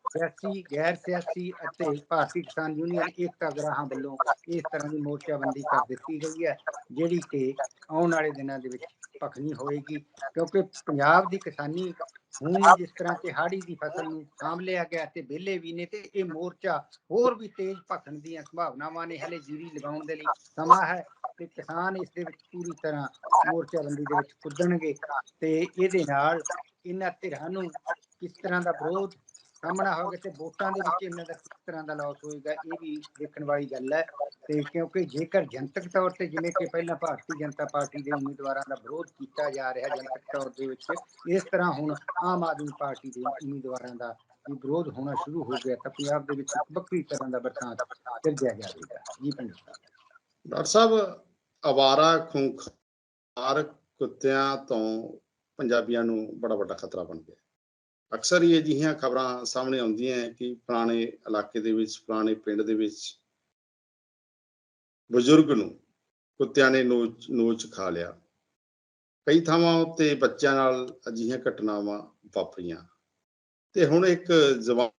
ਸਿਆਸੀ, ਗੈਰ ਸਿਆਸੀ ਅਤੇ ਭਾਰਤੀ ਕਿਸਾਨ ਯੂਨੀਅਨ ਏਕਤਾ ਗਰਾਹਾਂ ਵੱਲੋਂ ਇਸ ਤਰ੍ਹਾਂ ਦੀ ਮੋਰਚਾਬੰਦੀ ਕਰ ਦਿੱਤੀ ਗਈ ਹੈ, ਜਿਹੜੀ ਕਿ ਆਉਣ ਵਾਲੇ ਦਿਨਾਂ ਦੇ ਵਿੱਚ ਭਖਣੀ ਹੋਏਗੀ। ਕਿਉਂਕਿ ਪੰਜਾਬ ਦੀ ਕਿਸਾਨੀ ਹੁਣ ਜਿਸ ਤਰ੍ਹਾਂ ਕਿ ਹਾੜੀ ਦੀ ਫਸਲ ਨੂੰ ਸਾਂਭ ਲਿਆ ਗਿਆ ਤੇ ਵਿਹਲੇ ਵੀ ਨੇ ਤੇ ਇਹ ਮੋਰਚਾ ਹੋਰ ਵੀ ਤੇਜ਼ ਭਖਣ ਦੀਆਂ ਸੰਭਾਵਨਾਵਾਂ ਨੇ, ਹਲੇ ਜੀਰੀ ਲਗਾਉਣ ਦੇ ਲਈ ਸਮਾਂ ਹੈ ਤੇ ਕਿਸਾਨ ਇਸ ਦੇ ਵਿੱਚ ਪੂਰੀ ਤਰ੍ਹਾਂ ਮੋਰਚਾਬੰਦੀ ਦੇ ਵਿੱਚ ਕੁੱਦਣਗੇ ਤੇ ਇਹਦੇ ਨਾਲ ਇਹਨਾਂ ਧਿਰਾਂ ਨੂੰ ਕਿਸ ਤਰ੍ਹਾਂ ਦਾ ਵਿਰੋਧ ਸਾਹਮਣਾ ਹੋਵੇਗਾ ਤੇ ਵੋਟਾਂ ਦੇ ਵਿੱਚ ਇਹਨਾਂ ਦਾ ਕਿਸ ਤਰ੍ਹਾਂ ਦਾ ਲਾਸ ਹੋਏਗਾ, ਇਹ ਵੀ ਦੇਖਣ ਵਾਲੀ ਗੱਲ ਹੈ। ਤੇ ਕਿਉਂਕਿ ਜੇਕਰ ਜਨਤਕ ਤੌਰ ਤੇ ਜਿਵੇਂ ਕਿ ਪਹਿਲਾਂ ਭਾਰਤੀ ਜਨਤਾ ਪਾਰਟੀ ਦੇ ਉਮੀਦਵਾਰਾਂ ਦਾ ਵਿਰੋਧ ਕੀਤਾ ਜਾ ਰਿਹਾ ਜਨਤਕ ਤੌਰ ਦੇ ਵਿੱਚ, ਇਸ ਤਰ੍ਹਾਂ ਹੁਣ ਆਮ ਆਦਮੀ ਪਾਰਟੀ ਦੇ ਉਮੀਦਵਾਰਾਂ ਦਾ ਵੀ ਵਿਰੋਧ ਹੋਣਾ ਸ਼ੁਰੂ ਹੋ ਗਿਆ ਤਾਂ ਪੰਜਾਬ ਦੇ ਵਿੱਚ ਵੱਖਰੀ ਤਰ੍ਹਾਂ ਦਾ ਬਰਤਾਂਤ ਸਿਰਜਿਆ ਜਾਵੇਗਾ। ਜੀ ਪੰਡਿਤ ਸਾਹਿਬ।
ਡਾਕਟਰ ਸਾਹਿਬ, ਅਵਾਰਾ, ਖੂੰਖਾਰ ਕੁੱਤਿਆਂ ਤੋਂ ਪੰਜਾਬੀਆਂ ਨੂੰ ਬੜਾ ਵੱਡਾ ਖਤਰਾ ਬਣ ਗਿਆ। ਅਕਸਰ ਹੀ ਅਜਿਹੀਆਂ ਖਬਰਾਂ ਸਾਹਮਣੇ ਆਉਂਦੀਆਂ ਹੈ ਕਿ ਪੁਰਾਣੇ ਇਲਾਕੇ ਦੇ ਵਿੱਚ, ਪੁਰਾਣੇ ਪਿੰਡ ਦੇ ਵਿੱਚ ਬਜ਼ੁਰਗ ਨੂੰ ਕੁੱਤਿਆਂ ਨੇ ਨੋਚ ਨੋਚ ਖਾ ਲਿਆ। ਕਈ ਥਾਵਾਂ ਉੱਤੇ ਬੱਚਿਆਂ ਨਾਲ ਅਜਿਹੀਆਂ ਘਟਨਾਵਾਂ ਵਾਪਰੀਆਂ। ਤੇ ਹੁਣ ਇੱਕ ਜਵਾਨ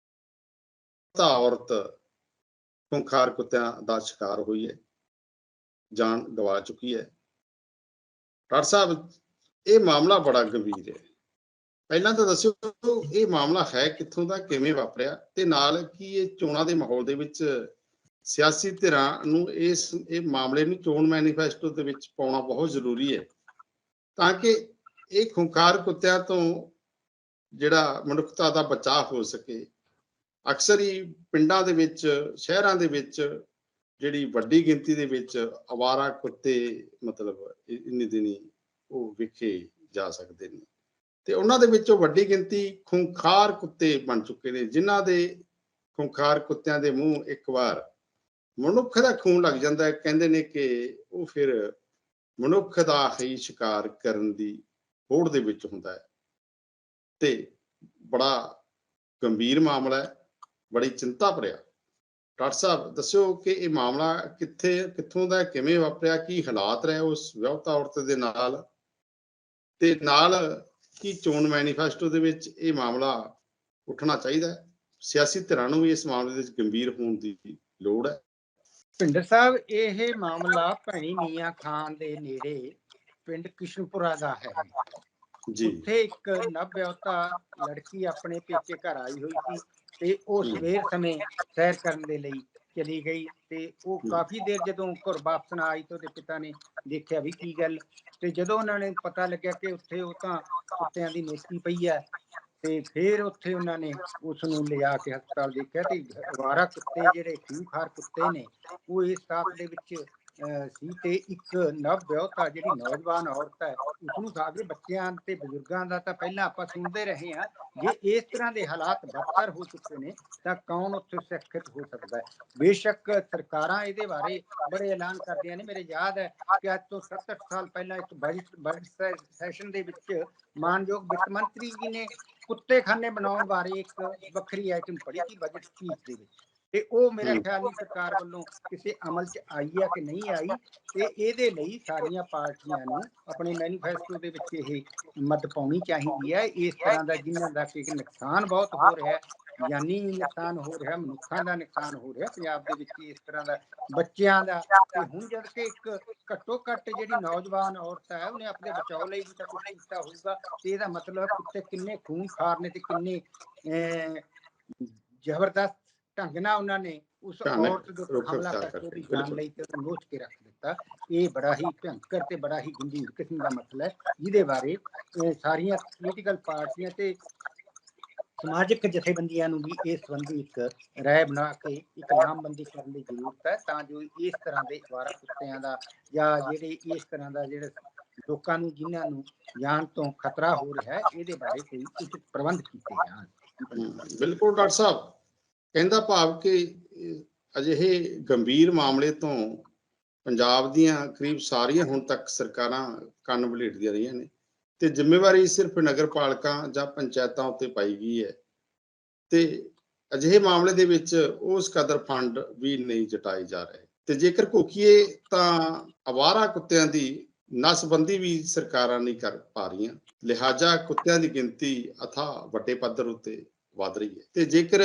ਔਰਤ ਖੁੰਖਾਰ ਕੁੱਤਿਆਂ ਦਾ ਸ਼ਿਕਾਰ ਹੋਈ ਹੈ, ਜਾਨ ਗਵਾ ਚੁੱਕੀ ਹੈ। ਡਾਕਟਰ ਸਾਹਿਬ, ਇਹ ਮਾਮਲਾ ਬੜਾ ਗੰਭੀਰ ਹੈ। ਪਹਿਲਾਂ ਤਾਂ ਦੱਸਿਓ, ਇਹ ਮਾਮਲਾ ਹੈ ਕਿੱਥੋਂ ਦਾ, ਕਿਵੇਂ ਵਾਪਰਿਆ? ਤੇ ਨਾਲ ਕੀ ਇਹ ਚੋਣਾਂ ਦੇ ਮਾਹੌਲ ਦੇ ਵਿੱਚ ਸਿਆਸੀ ਧਿਰਾਂ ਨੂੰ ਇਸ, ਇਹ ਮਾਮਲੇ ਨੂੰ ਚੋਣ ਮੈਨੀਫੈਸਟੋ ਦੇ ਵਿੱਚ ਪਾਉਣਾ ਬਹੁਤ ਜ਼ਰੂਰੀ ਹੈ। ਤਾਂ ਕਿ ਇਹ ਖੁੰਖਾਰ ਕੁੱਤਿਆਂ ਤੋਂ ਜਿਹੜਾ ਮਨੁੱਖਤਾ ਦਾ ਬਚਾਅ ਹੋ ਸਕੇ। ਅਕਸਰ ਹੀ ਪਿੰਡਾਂ ਦੇ ਵਿੱਚ, ਸ਼ਹਿਰਾਂ ਦੇ ਵਿੱਚ ਜਿਹੜੀ ਵੱਡੀ ਗਿਣਤੀ ਦੇ ਵਿੱਚ ਅਵਾਰਾ ਕੁੱਤੇ ਮਤਲਬ ਇੰਨੀ ਦਿਨੀ ਉਹ ਵਿਖੇ ਜਾ ਸਕਦੇ ਨੇ। ਤੇ ਉਹਨਾਂ ਦੇ ਵਿੱਚੋਂ ਵੱਡੀ ਗਿਣਤੀ ਖੁੰਖਾਰ ਕੁੱਤੇ ਬਣ ਚੁੱਕੇ ਨੇ, ਜਿਨ੍ਹਾਂ ਦੇ ਖੁੰਖਾਰ ਕੁੱਤਿਆਂ ਦੇ ਮੂੰਹ ਇੱਕ ਵਾਰ ਮਨੁੱਖ ਦਾ ਖੂਨ ਲੱਗ ਜਾਂਦਾ ਹੈ, ਕਹਿੰਦੇ ਨੇ ਕਿ ਉਹ ਫਿਰ ਮਨੁੱਖ ਦਾ ਹੀ ਸ਼ਿਕਾਰ ਕਰਨ ਦੀ ਹੋੜ ਦੇ ਵਿੱਚ ਹੁੰਦਾ ਹੈ। ਤੇ ਬੜਾ ਗੰਭੀਰ ਮਾਮਲਾ ਹੈ, ਬੜੀ ਚਿੰਤਾ ਭਰਿਆ। ਡਾਕਟਰ ਸਾਹਿਬ, ਦੱਸਿਓ ਕਿ ਇਹ ਮਾਮਲਾ ਕਿੱਥੇ, ਕਿੱਥੋਂ ਦਾ ਕਿਵੇਂ ਵਾਪਰਿਆ, ਕੀ ਹਾਲਾਤ ਰਹੇ ਉਸ ਵਿਆਹੁਤਾ ਔਰਤ ਦੇ ਨਾਲ? ਤੇ ਨਾਲ ਕੀ ਚੋਣ ਮੈਨੀਫੈਸਟੋ ਦੇ ਵਿੱਚ ਇਹ ਮਾਮਲਾ ਉੱਠਣਾ ਚਾਹੀਦਾ ਹੈ। ਸਿਆਸੀ ਧਿਰਾਂ ਨੂੰ ਵੀ ਇਸ ਮਾਮਲੇ ਦੇ ਵਿੱਚ ਗੰਭੀਰ ਹੋਣ ਦੀ ਲੋੜ ਹੈ।
ਭਿੰਦਰ ਸਾਹਿਬ ਇਹ ਮਾਮਲਾ ਭੈਣੀ ਮੀਆਂ ਖਾਨ ਦੇ ਨੇੜੇ ਪਿੰਡ ਕਿਸ਼ਨਪੁਰਾ ਦਾ ਹੈ।
ਜੀ।
ਉੱਥੇ ਇੱਕ ਨਵਵਿਆਹੁਤਾ ਲੜਕੀ ਆਪਣੇ ਪੇਕੇ ਘਰ ਆਈ ਹੋਈ ਸੀ ਤੇ ਉਹ। ਸਵੇਰ ਸਮੇਂ ਸੈਰ ਕਰਨ ਦੇ ਲਈ ਚਲੀ ਗਈ ਤੇ ਉਹ। ਕਾਫੀ ਦੇਰ ਜਦੋਂ ਘਰ ਵਾਪਸ ਨਾ ਆਈ ਤਾਂ ਉਹਦੇ ਪਿਤਾ ਨੇ ਦੇਖਿਆ ਵੀ ਕੀ ਗੱਲ ਤੇ ਜਦੋਂ ਉਹਨਾਂ ਨੇ ਪਤਾ ਲੱਗਿਆ ਕਿ ਉੱਥੇ ਉਹ ਤਾਂ ਕੁੱਤਿਆਂ ਦੀ ਨੇਤੀ ਪਈ ਹੈ ਤੇ ਫਿਰ ਉੱਥੇ ਉਹਨਾਂ ਨੇ ਉਸ ਨੂੰ ਲਿਜਾ ਕੇ ਹਸਪਤਾਲ ਦੇਖਿਆ ਤੇ ਅਵਾਰਾ ਕੁੱਤੇ ਜਿਹੜੇ ਖੂੰਖਾਰ ਕੁੱਤੇ ਨੇ ਉਹ ਇਸ ਸਟਾਫ ਦੇ ਵਿੱਚ ਸੀ ਤੇ ਇੱਕ ਨਵ ਵਿਆਹੁਤਾ ਜਿਹੜੀ ਨੌਜਵਾਨ ਔਰਤ ਹੈ ਉਸ ਨੂੰ ਸਾਡੇ ਬੱਚਿਆਂ ਤੇ ਬਜ਼ੁਰਗਾਂ ਦਾ ਤਾਂ ਪਹਿਲਾਂ ਆਪਾਂ ਸੁਣਦੇ ਰਹੇ ਹਾਂ, ਜੇ ਇਸ ਤਰ੍ਹਾਂ ਦੇ ਹਾਲਾਤ ਬਦਤਰ ਹੋ ਚੁੱਕੇ ਨੇ, ਤਾਂ ਕੌਣ ਉੱਥੇ ਸੁਰੱਖਿਅਤ ਹੋ ਸਕਦਾ ਹੈ? ਬੇਸ਼ੱਕ ਸਰਕਾਰਾਂ ਇਹਦੇ ਬਾਰੇ ਬੜੇ ਐਲਾਨ ਕਰਦੀਆਂ ਨੇ। ਮੇਰੇ ਯਾਦ ਹੈ ਕਿ ਅੱਜ ਤੋਂ 70 ਸਾਲ ਪਹਿਲਾਂ ਇੱਕ ਬਜਟ ਬਜਟ ਸੈਸ਼ਨ ਦੇ ਵਿੱਚ ਮਾਨਯੋਗ ਵਿੱਤ ਮੰਤਰੀ ਜੀ ਨੇ ਕੁੱਤੇ ਖਾਨੇ ਬਣਾਉਣ ਬਾਰੇ ਇੱਕ ਵੱਖਰੀ ਆਈਟਮ ਪੜ੍ਹੀ ਸੀ ਬਜਟ ਸਪੀਚ ਦੇ ਵਿੱਚ। ਤੇ ਉਹ ਮੇਰਾ। ਖਿਆਲ ਨਹੀਂ ਸਰਕਾਰ ਵੱਲੋਂ ਕਿਸੇ ਅਮਲ 'ਚ ਆਈ ਹੈ ਕਿ ਨਹੀਂ ਆਈ ਤੇ ਇਹਦੇ ਲਈ ਸਾਰੀਆਂ ਪਾਰਟੀਆਂ ਨੂੰ ਆਪਣੇ ਮੈਨੀਫੈਸਟੋ ਦੇ ਵਿੱਚ ਇਹ ਮਤ ਪਾਉਣੀ ਚਾਹੀਦੀ ਹੈ ਇਸ ਤਰ੍ਹਾਂ ਦਾ ਜਿਨ੍ਹਾਂ ਦਾ ਕਿ ਨੁਕਸਾਨ ਬਹੁਤ ਹੋ ਰਿਹਾ ਹੈ ਜਾਨੀ ਨੁਕਸਾਨ ਹੋ ਰਿਹਾ ਮਨੁੱਖਾਂ ਦਾ ਨੁਕਸਾਨ ਹੋ ਰਿਹਾ ਪੰਜਾਬ ਦੇ ਵਿੱਚ ਇਸ ਤਰ੍ਹਾਂ ਦਾ ਬੱਚਿਆਂ ਦਾ ਤੇ ਹੁਣ ਜਦ ਕਿ ਇੱਕ ਘੱਟੋ ਘੱਟ ਜਿਹੜੀ ਨੌਜਵਾਨ ਔਰਤ ਹੈ ਉਹਨੇ ਆਪਣੇ ਬਚਾਓ ਲਈ ਵੀ ਤਾਂ ਕੁਝ ਕੀਤਾ ਹੋਊਗਾ ਤੇ ਇਹਦਾ ਮਤਲਬ ਕੁੱਤੇ ਕਿੰਨੇ ਖੂਨ ਖਾਰ ਨੇ ਤੇ ਕਿੰਨੇ ਜ਼ਬਰਦਸਤ ਢੰਗ ਨਾਲ ਉਹਨਾਂ ਨੇ ਉਸ
ਭਿਆਨਕ
ਔਰਤ ਦੇ ਹਮਲਾ ਕਰਕੇ ਉਹਦੀ ਜਾਨ। ਲਈ ਤੇ ਉਹਨੂੰ ਨੋਚ ਕੇ ਰੱਖ ਦਿੱਤਾ। ਇਹ ਬੜਾ ਹੀ ਭਿਅੰਕਰ ਤੇ ਬੜਾ ਹੀ ਗੰਭੀਰ ਕਿਸਮ ਦਾ ਮਸਲਾ ਹੈ ਜਿਹਦੇ ਬਾਰੇ ਇਹ ਸਾਰੀਆਂ ਪੋਲੀਟੀਕਲ ਪਾਰਟੀਆਂ ਤੇ ਸਮਾਜਿਕ ਜਥੇਬੰਦੀਆਂ ਨੂੰ ਵੀ ਇਸ ਸੰਬੰਧੀ ਇੱਕ ਰਾਏ ਬਣਾ ਕੇ ਇੱਕ ਲਾਮਬੰਦੀ ਕਰਨ ਦੀ ਜ਼ਰੂਰਤ ਹੈ ਤਾਂ ਜੋ ਇਸ ਤਰ੍ਹਾਂ ਦੇ ਅਵਾਰਾ ਕੁੱਤਿਆਂ ਦਾ ਜਾਂ ਜਿਹੜੇ ਇਸ ਤਰ੍ਹਾਂ ਦਾ ਜਿਹੜੇ ਲੋਕਾਂ ਨੂੰ ਜਿਨ੍ਹਾਂ ਨੂੰ ਜਾਨ ਤੋਂ ਖਤਰਾ ਹੋ ਰਿਹਾ ਹੈ ਇਹਦੇ ਬਾਰੇ ਕੋਈ ਉਚਿਤ ਪ੍ਰਬੰਧ ਕੀਤੇ ਜਾਣ।
ਬਿਲਕੁਲ ਡਾਕਟਰ ਸਾਹਿਬ। ਕਹਿੰਦਾ ਭਾਵ ਕਿ ਅਜਿਹੇ ਗੰਭੀਰ ਮਾਮਲੇ ਤੋਂ ਪੰਜਾਬ ਦੀਆਂ ਕਰੀਬ ਸਾਰੀਆਂ ਹੁਣ ਤੱਕ ਸਰਕਾਰਾਂ ਕੰਨ ਬਲੇਟਦੀਆਂ ਰਹੀਆਂ ਨੇ ਤੇ ਜ਼ਿੰਮੇਵਾਰੀ ਸਿਰਫ ਨਗਰਪਾਲਿਕਾ ਜਾਂ ਪੰਚਾਇਤਾਂ ਉੱਤੇ ਪਾਈ ਗਈ ਹੈ ਤੇ ਅਜਿਹੇ ਮਾਮਲੇ ਦੇ ਵਿੱਚ ਉਸ ਕਦਰ ਫੰਡ ਵੀ ਨਹੀਂ ਜਟਾਏ ਜਾ ਰਹੇ ਤੇ ਜੇਕਰ ਕੋਕੀਏ ਤਾਂ ਅਵਾਰਾ ਕੁੱਤਿਆਂ ਦੀ ਨਸਬੰਦੀ ਵੀ ਸਰਕਾਰਾਂ ਨਹੀਂ ਕਰ ਪਾ ਰਹੀਆਂ, ਲਿਹਾਜ਼ਾ ਕੁੱਤਿਆਂ ਦੀ ਗਿਣਤੀ ਅਥਾ ਵੱਡੇ ਪੱਧਰ ਉੱਤੇ ਵੱਧ ਰਹੀ ਹੈ। ਤੇ ਜੇਕਰ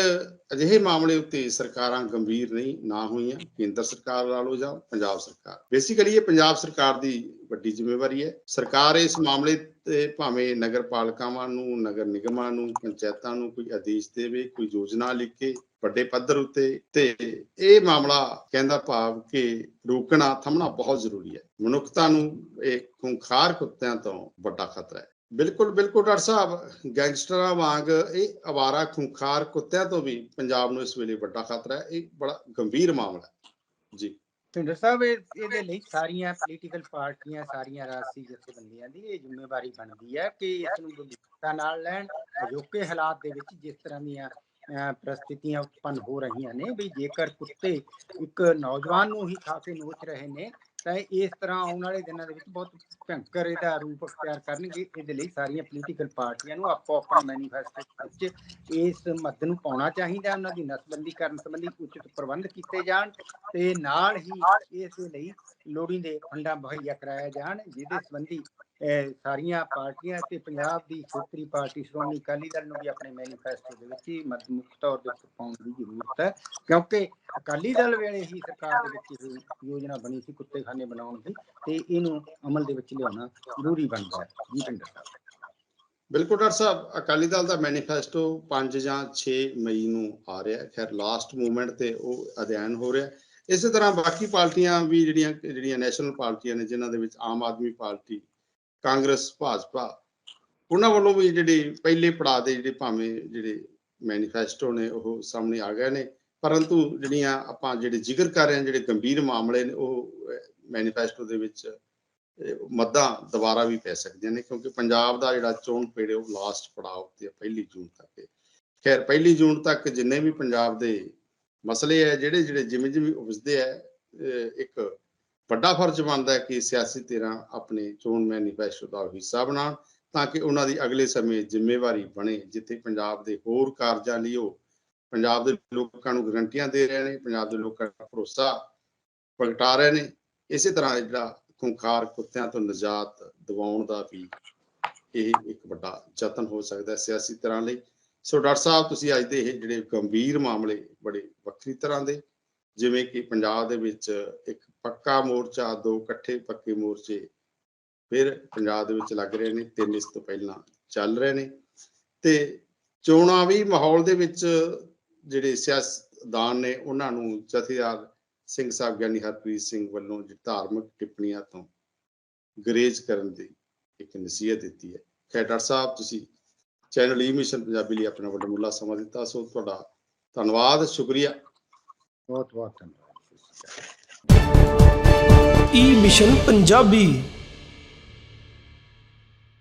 ਅਜਿਹੇ ਮਾਮਲੇ ਉੱਤੇ ਸਰਕਾਰਾਂ ਗੰਭੀਰ ਨਹੀਂ, ਨਾ ਹੋਈਆਂ, ਕੇਂਦਰ ਸਰਕਾਰ ਲਾ ਲਓ ਜਾਂ ਪੰਜਾਬ ਸਰਕਾਰ। ਬੇਸਿਕਲੀ ਇਹ ਪੰਜਾਬ ਸਰਕਾਰ ਦੀ ਵੱਡੀ ਜ਼ਿੰਮੇਵਾਰੀ ਹੈ। ਸਰਕਾਰ ਇਸ ਮਾਮਲੇ ਤੇ ਭਾਵੇਂ ਨਗਰ ਪਾਲਿਕਾਵਾਂ ਨੂੰ, ਨਗਰ ਨਿਗਮਾਂ ਨੂੰ, ਪੰਚਾਇਤਾਂ ਨੂੰ ਕੋਈ ਆਦੇਸ਼ ਦੇਵੇ, ਕੋਈ ਯੋਜਨਾ ਲਿਖੇ, ਵੱਡੇ ਪੱਧਰ ਉੱਤੇ, ਤੇ ਇਹ ਮਾਮਲਾ ਕਹਿੰਦਾ ਭਾਵ ਕਿ ਰੋਕਣਾ, ਥੰਮਣਾ ਬਹੁਤ ਜ਼ਰੂਰੀ ਹੈ। ਮਨੁੱਖਤਾ ਨੂੰ ਇਹ ਖੁੰਖਾਰ ਕੁੱਤਿਆਂ ਤੋਂ ਵੱਡਾ ਖਤਰਾ ਹੈ। ਬਿਲਕੁਲ ਬਿਲਕੁਲ ਡਾਕਟਰ ਸਾਹਿਬ, ਗੈਂਗਸਟਰਾਂ ਵਾਂਗ ਇਹ ਅਵਾਰਾ, ਖੁੰਖਾਰ ਕੁੱਤਿਆਂ ਤੋਂ ਵੀ ਪੰਜਾਬ ਨੂੰ ਇਸ ਵੇਲੇ ਵੱਡਾ ਖਤਰਾ ਹੈ, ਇਹ ਬੜਾ ਗੰਭੀਰ ਮਾਮਲਾ ਹੈ। ਜੀ।
ਭਿੰਦਰ ਸਾਹਿਬ ਇਹਦੇ ਲਈ ਸਾਰੀਆਂ ਪੋਲੀਟੀਕਲ ਪਾਰਟੀਆਂ, ਸਾਰੀਆਂ ਰਾਜਸੀ ਜਥੇਬੰਦੀਆਂ ਦੀ ਇਹ ਜ਼ਿੰਮੇਵਾਰੀ ਬਣਦੀ ਹੈ ਕਿ ਇਸ ਨੂੰ ਗੰਭੀਰਤਾ ਨਾਲ ਲੈਣ, ਅਜੋਕੇ ਹਾਲਾਤ ਦੇ ਵਿੱਚ ਜਿਸ ਤਰ੍ਹਾਂ ਦੀਆਂ ਪ੍ਰਸਥਿਤੀਆਂ ਉਤਪੰਨ ਹੋ ਰਹੀਆਂ ਨੇ, ਵੀ ਜੇਕਰ ਕੁੱਤੇ ਇੱਕ ਨੌਜਵਾਨ ਨੂੰ ਹੀ ਖਾ ਕੇ ਨੋਚ ਰਹੇ ਨੇ ਤਾਂ ਇਸ ਤਰ੍ਹਾਂ ਆਉਣ ਵਾਲੇ ਦਿਨਾਂ ਦੇ ਵਿੱਚ ਬਹੁਤ ਭਿਅੰਕਰ ਇਹਦਾ ਰੂਪ ਅਖਤਿਆਰ ਕਰਨਗੇ। ਇਹਦੇ ਲਈ ਸਾਰੀਆਂ ਪੋਲੀਟੀਕਲ ਪਾਰਟੀਆਂ ਨੂੰ ਆਪੋ ਆਪਣਾ ਮੈਨੀਫੈਸਟੋ ਵਿੱਚ ਇਸ ਮੱਦ ਨੂੰ ਪਾਉਣਾ ਚਾਹੀਦਾ ਉਹਨਾਂ ਦੀ ਨਸਬੰਦੀ ਕਰਨ ਸੰਬੰਧੀ ਉਚਿਤ ਪ੍ਰਬੰਧ ਕੀਤੇ ਜਾਣ ਤੇ ਨਾਲ ਹੀ ਇਸ ਦੇ ਲਈ ਲੋੜੀਂਦੇ ਫੰਡਾਂ ਮੁਹੱਈਆ ਕਰਾਇਆ ਜਾਣ, ਜਿਹਦੇ ਸੰਬੰਧੀ ਸਾਰੀਆਂ ਪਾਰਟੀਆਂ ਤੇ ਪੰਜਾਬ ਦੀ ਖੇਤਰੀ ਪਾਰਟੀ ਸ਼੍ਰੋਮਣੀ ਅਕਾਲੀ ਦਲ ਨੂੰ ਵੀ ਆਪਣੇ ਮੈਨੀਫੈਸਟੋ ਦੇ ਵਿੱਚ ਹੀ ਮੁੱਖ ਤੌਰ ਦੇ ਪਾਉਣ ਦੀ ਜ਼ਰੂਰਤ ਹੈ, ਕਿਉਂਕਿ ਅਕਾਲੀ ਦਲ ਵੇਲੇ ਹੀ ਸਰਕਾਰ ਦੇ ਵਿੱਚ ਇਹ ਯੋਜਨਾ ਬਣੀ ਸੀ, ਕੁੱਤੇਖਾਨੇ ਬਣਾਉਣ ਦੀ ਤੇ ਇਹਨੂੰ ਅਮਲ ਦੇ ਵਿੱਚ ਲਿਆਉਣਾ ਜ਼ਰੂਰੀ ਬਣਦਾ ਹੈ। ਜੀ ਪਿੰਡਰ ਸਾਹਿਬ।
ਬਿਲਕੁਲ ਡਾਕਟਰ ਸਾਹਿਬ, ਅਕਾਲੀ ਦਲ ਦਾ ਮੈਨੀਫੈਸਟੋ 5 ਜਾਂ 6 ਮਈ ਨੂੰ ਆ ਰਿਹਾ ਹੈ। ਖੈਰ ਲਾਸਟ ਮੂਵਮੈਂਟ ਤੇ ਉਹ ਅਧਿਐਨ ਹੋ ਰਿਹਾ ਇਸੇ ਤਰ੍ਹਾਂ ਬਾਕੀ ਪਾਰਟੀਆਂ ਵੀ ਜਿਹੜੀਆਂ ਜਿਹੜੀਆਂ ਨੈਸ਼ਨਲ ਪਾਰਟੀਆਂ ਨੇ, ਜਿਨ੍ਹਾਂ ਦੇ ਵਿੱਚ ਆਮ ਆਦਮੀ ਪਾਰਟੀ ਕਾਂਗਰਸ, ਭਾਜਪਾ, ਉਹਨਾਂ ਵੱਲੋਂ ਵੀ ਜਿਹੜੇ ਪਹਿਲੇ ਪੜਾਅ ਦੇ ਜਿਹੜੇ ਭਾਵੇਂ ਜਿਹੜੇ ਮੈਨੀਫੈਸਟੋ ਨੇ, ਉਹ ਸਾਹਮਣੇ ਆ ਗਏ ਨੇ ਪਰੰਤੂ ਜਿਹੜੀਆਂ ਆਪਾਂ ਜਿਹੜੇ ਜ਼ਿਕਰ ਕਰ ਰਹੇ ਹਾਂ, ਜਿਹੜੇ ਗੰਭੀਰ ਮਾਮਲੇ ਨੇ, ਉਹ ਮੈਨੀਫੈਸਟੋ ਦੇ ਵਿੱਚ ਮੱਦਾਂ ਦੁਬਾਰਾ ਵੀ ਪੈ ਸਕਦੀਆਂ ਨੇ, ਕਿਉਂਕਿ ਪੰਜਾਬ ਦਾ ਜਿਹੜਾ ਚੋਣ ਪੇੜ ਉਹ ਲਾਸਟ ਪੜਾਅ ਉੱਤੇ ਪਹਿਲੀ ਜੂਨ ਤੱਕ ਹੈ। ਖੈਰ, ਪਹਿਲੀ ਜੂਨ ਤੱਕ ਜਿੰਨੇ ਵੀ ਪੰਜਾਬ ਦੇ ਮਸਲੇ ਹੈ ਜਿਹੜੇ ਜਿਹੜੇ ਜਿਵੇਂ ਜਿਵੇਂ ਉਪਜਦੇ ਹੈ, ਅਹ, ਇੱਕ ਵੱਡਾ ਫਰਜ਼ ਬਣਦਾ ਹੈ ਕਿ ਸਿਆਸੀ ਧਿਰਾਂ ਆਪਣੇ ਚੋਣ ਮੈਨੀਫੈਸਟੋ ਦਾ ਹਿੱਸਾ ਬਣਾਉਣ ਤਾਂ ਕਿ ਉਹਨਾਂ ਦੀ ਅਗਲੇ ਸਮੇਂ ਜ਼ਿੰਮੇਵਾਰੀ ਬਣੇ, ਜਿੱਥੇ ਪੰਜਾਬ ਦੇ ਹੋਰ ਕਾਰਜਾਂ ਲਈ ਉਹ ਪੰਜਾਬ ਦੇ ਲੋਕਾਂ ਨੂੰ ਗਰੰਟੀਆਂ ਦੇ ਰਹੇ ਨੇ, ਪੰਜਾਬ ਦੇ ਲੋਕਾਂ ਦਾ ਭਰੋਸਾ ਪ੍ਰਗਟਾ ਰਹੇ ਨੇ, ਇਸੇ ਤਰ੍ਹਾਂ ਜਿਹੜਾ ਖੁੰਖਾਰ ਕੁੱਤਿਆਂ ਤੋਂ ਨਿਜਾਤ ਦਿਵਾਉਣ ਦਾ ਵੀ ਇਹ ਇੱਕ ਵੱਡਾ ਯਤਨ ਹੋ ਸਕਦਾ ਹੈ ਸਿਆਸੀ ਤਰ੍ਹਾਂ ਲਈ। ਸੋ ਡਾਕਟਰ ਸਾਹਿਬ, ਤੁਸੀਂ ਅੱਜ ਦੇ ਇਹ ਜਿਹੜੇ ਗੰਭੀਰ ਮਾਮਲੇ ਬੜੇ ਵੱਖਰੀ ਤਰ੍ਹਾਂ ਦੇ, ਜਿਵੇਂ ਕਿ ਪੰਜਾਬ ਦੇ ਵਿੱਚ ਇੱਕ ਪੱਕਾ ਮੋਰਚਾ, ਦੋ ਇਕੱਠੇ ਪੱਕੇ ਮੋਰਚੇ ਫਿਰ ਪੰਜਾਬ ਦੇ ਵਿੱਚ ਲੱਗ ਰਹੇ ਨੇ, ਤਿੰਨ ਇਸ ਤੋਂ ਪਹਿਲਾਂ ਚੱਲ ਰਹੇ ਨੇ ਤੇ ਚੋਣਾਂ ਵੀ ਮਾਹੌਲ ਦੇ ਵਿੱਚ ਜਿਹੜੇ ਸਿਆਸਤਦਾਨ ਨੇ ਉਹਨਾਂ ਨੂੰ ਜਥੇਦਾਰ ਸਿੰਘ ਸਾਹਿਬ ਗਿਆਨੀ ਹਰਪ੍ਰੀਤ ਸਿੰਘ ਵੱਲੋਂ ਧਾਰਮਿਕ ਟਿੱਪਣੀਆਂ ਤੋਂ ਗਰੇਜ ਕਰਨ ਦੀ ਇੱਕ ਨਸੀਹਤ ਦਿੱਤੀ ਹੈ। ਖੈਰ ਸਾਹਿਬ, ਤੁਸੀਂ ਚੈਨਲ ਈ ਮਿਸ਼ਨ ਪੰਜਾਬੀ ਲਈ ਆਪਣਾ ਵੱਡਾ ਮੁੱਲਾ ਸਮਾਂ ਦਿੱਤਾ, ਸੋ ਤੁਹਾਡਾ ਧੰਨਵਾਦ, ਸ਼ੁਕਰੀਆ।
ਬਹੁਤ ਬਹੁਤ ਧੰਨਵਾਦ।
ਈ ਮਿਸ਼ਨ ਪੰਜਾਬੀ